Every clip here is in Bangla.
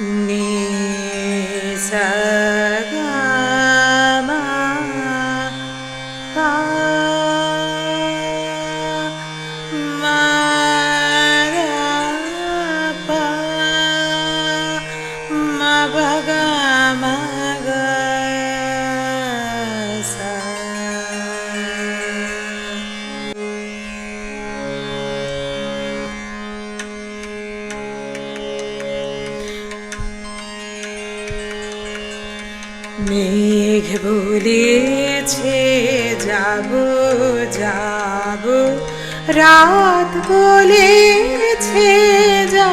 你在。মেঘ বলেছে যাব যাব। রাত বলেছে যাই।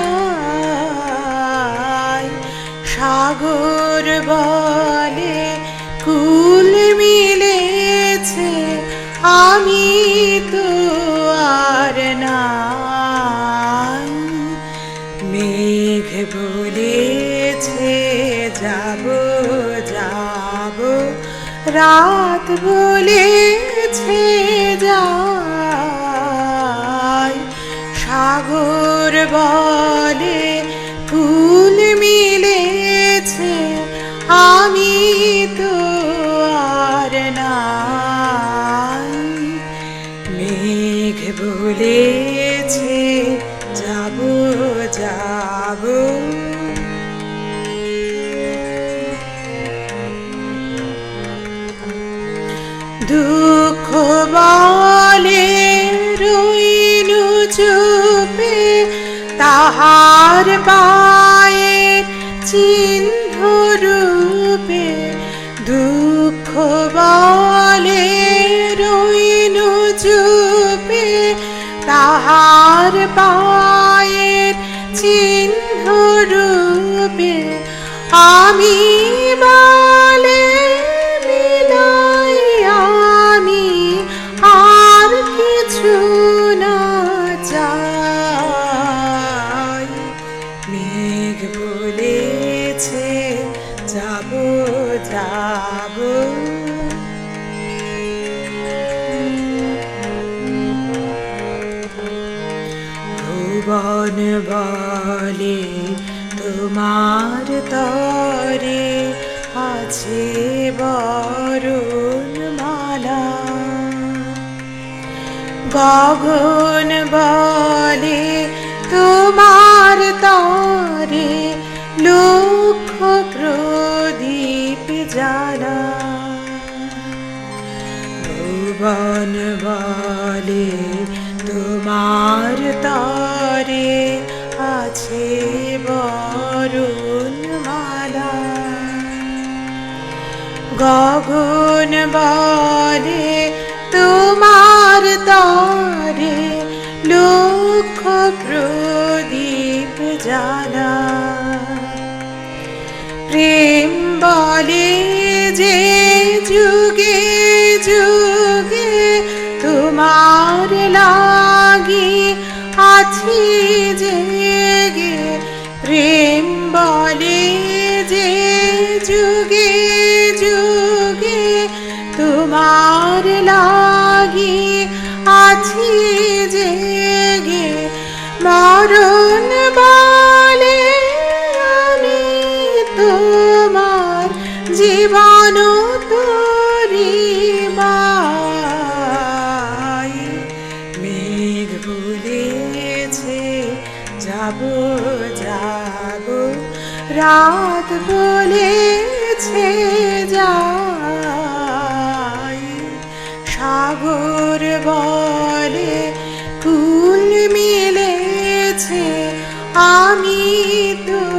সাগর বলে কুল মিলেছে আমি তো রাত বলেছে যাই সাগর বলে ফুল মিলেছে আমি তো আর নাই। মেঘ বলেছে তাহার পায়ের চিহ্ন রূপে দুঃখ বলে রইনু চুপে। তাহার পায়ের চিহ্ন রূপে আমি বলে মেঘ বলেছে যাব যাব। ভুবন বলে তোমার তরে আছে বরুণ মালা গগন বলে ভুবন বলে, তোমার তরে আছে বরুণ মালা। গগন বলে, তোমার তরে লক্ষ প্রদীপ জ্বালা। প্রেম বলে যে তোমার লাগি আছি জেগে, প্রেম বলে যে যুগে যুগে তোমার লাগি আছি জেগে, মরণ বলে যাব রাত বলেছে যাই। সাগর বলে কুল মিলেছে। আমি তো